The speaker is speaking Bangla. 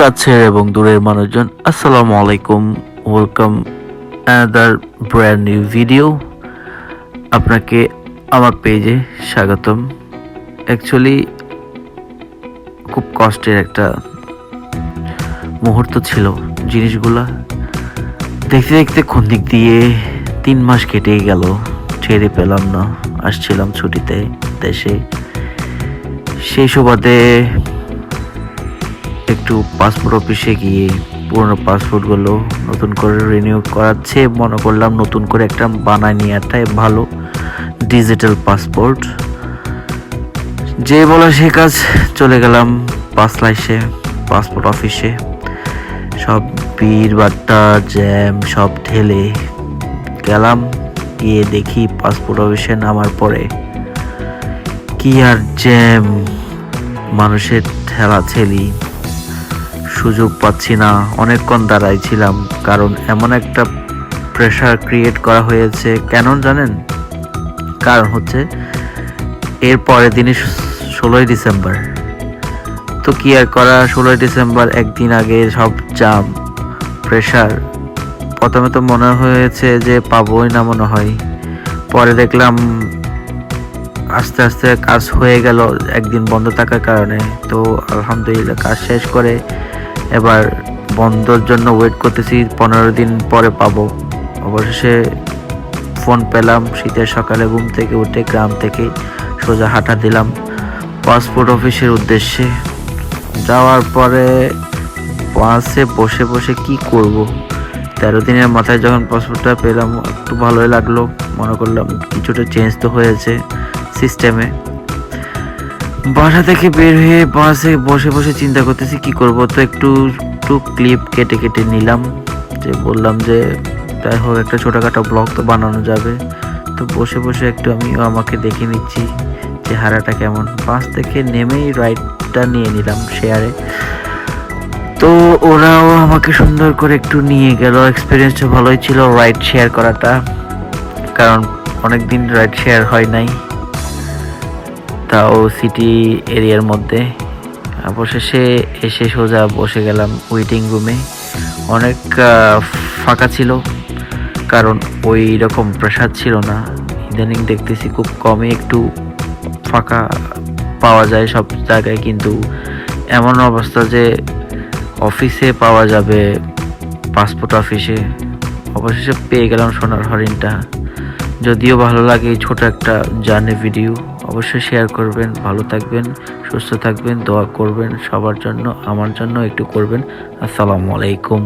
কাছের এবং দূরের মানুষজন, আসসালামু আলাইকুম welcome another brand new video আপনাকে আমার পেজে স্বাগতম। অ্যাকচুয়ালি খুব কষ্টের একটা মুহূর্ত ছিল জিনিসগুলা। দেখতে দেখতে কোন দিক দিয়ে তিন মাস কেটেই গেল, ছেড়ে পেলাম না, আসছিলাম ছুটিতে দেশে। সেই সুবাদে একটু পাসপোর্ট অফিসে গিয়ে পুরনো পাসপোর্টগুলো নতুন করে রিনিউ করাচ্ছে। মনে করলাম নতুন করে একটা বানায় নেওয়াটাই ভালো ডিজিটাল পাসপোর্ট যে বলা সে কাজ চলে গেলাম পাস লাইসে পাসপোর্ট অফিসে সব ভিড় বাট্টা, জ্যাম, সব ঠেলে গেলাম। গিয়ে দেখি পাসপোর্ট অফিসে নামার পরে কি আর জ্যাম, মানুষের ঠেলা ঠেলি সুযোগ পাচ্ছি না। অনেকক্ষণ দাঁড়াই ছিলাম কারণ এমন একটা প্রেশার ক্রিয়েট করা হয়েছে। কেন জানেন? কারণ হচ্ছে, এর পরের দিনই ষোলোই ডিসেম্বর। তো কি আর করা, ষোলোই ডিসেম্বর একদিন আগে সব জাম প্রেশার প্রথমে তো মনে হয়েছে যে পাবোই না মনে হয়। পরে দেখলাম, আস্তে আস্তে কাজ হয়ে গেল একদিন বন্ধ থাকার কারণে। তো আলহামদুলিল্লাহ কাজ শেষ করে এবার বন্ধর জন্য ওয়েট করতেছি, পনেরো দিন পরে পাবো। অবশেষে ফোন পেলাম, শীতের সকালে ঘুম থেকে উঠে গ্রাম থেকে সোজা হাঁটা দিলাম পাসপোর্ট অফিসের উদ্দেশ্যে। যাওয়ার পরে বাসে বসে বসে কি করব? তেরো দিনের মাথায় যখন পাসপোর্টটা পেলাম, একটু ভালোই লাগল। মনে করলাম কিছুটা চেঞ্জ তো হয়েছে সিস্টেমে বাসা থেকে বের হয়ে বাসে বসে বসে চিন্তা করতেছি, কি করব? তো একটু একটু ক্লিপ কেটে কেটে নিলাম। যে বললাম যে, যাই হোক, একটা ছোটোখাটো ব্লগ তো বানানো যাবে। তো বসে বসে একটু আমিও আমাকে দেখে নিচ্ছি চেহারাটা কেমন। বাস থেকে নেমেই রাইডটা নিয়ে নিলাম শেয়ারে তো ওরাও আমাকে সুন্দর করে একটু নিয়ে গেল। এক্সপিরিয়েন্সটা ভালোই ছিল রাইড শেয়ার করাটা। কারণ অনেক দিন রাইড শেয়ার হয় নাই। তাও সিটি এরিয়ার মধ্যে। অবশেষে এসে সোজা বসে গেলাম ওয়েটিং রুমে অনেক ফাঁকা ছিল, কারণ ওই রকম প্রেসার ছিল না। ইদানিং দেখতেছি খুব কমই একটু ফাঁকা পাওয়া যায় সব জায়গায়, কিন্তু এমন অবস্থা যে অফিসে পাওয়া যাবে পাসপোর্ট অফিসে অবশেষে পেয়ে গেলাম সোনার হরিণটা। যদিও ভালো লাগে ছোট একটা জার্নি ভিডিও অবশ্যই শেয়ার করবেন, ভালো থাকবেন, সুস্থ থাকবেন, দোয়া করবেন সবার জন্য, আমার জন্য একটু করবেন। আসসালামু আলাইকুম।